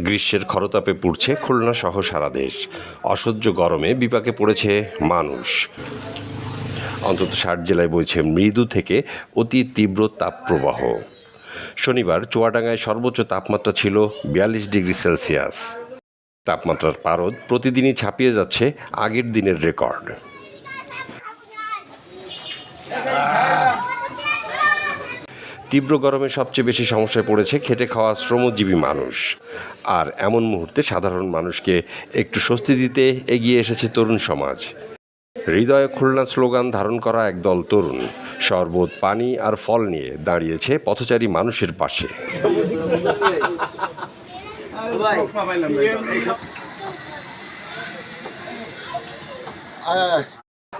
গ্রীষ্মের খরতাপে পুড়ছে খুলনা সহ সারা দেশ। অসহ্য গরমে বিপাকে পড়েছে মানুষ। অন্তত ষাট জেলায় বইছে মৃদু থেকে অতি তীব্র তাপপ্রবাহ। শনিবার চুয়াডাঙ্গায় সর্বোচ্চ তাপমাত্রা ছিল বিয়াল্লিশ ডিগ্রি সেলসিয়াস। তাপমাত্রার পারদ প্রতিদিনই ছাপিয়ে যাচ্ছে আগের দিনের রেকর্ড। তীব্র গরমে সবচেয়ে বেশি সমস্যায় পড়েছে খেটে খাওয়া শ্রমজীবী মানুষ। আর এমন মুহূর্তে সাধারণ মানুষকে একটু স্বস্তি দিতে এগিয়ে এসেছে তরুণ সমাজ। হৃদয় খুলনা স্লোগান ধারণ করা একদল তরুণ। শরবত, পানি আর ফল নিয়ে দাঁড়িয়েছে পথচারী মানুষের পাশে।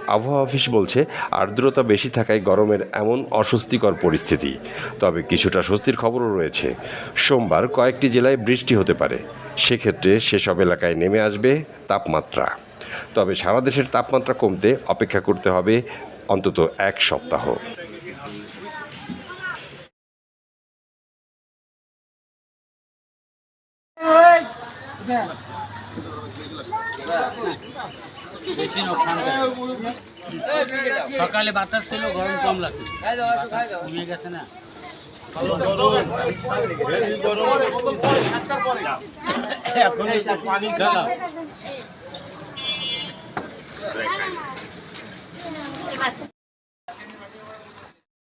আবহাওয়া অফিস বলছে আর্দ্রতা বেশি থাকায় গরমের এমন অস্বস্তিকর পরিস্থিতি। তবে কিছুটা স্বস্তির খবরও রয়েছে। সোমবার কয়েকটি জেলায় বৃষ্টি হতে পারে। সেক্ষেত্রে সেসব এলাকায় নেমে আসবে তাপমাত্রা। তবে সারা দেশের তাপমাত্রা কমতে অপেক্ষা করতে হবে অন্তত এক সপ্তাহ। ঠান্ডা সকালে বাতাস ছিল গরম কম লাগছে। কমে গেছে না? এখন এই যে পানি খারাপ।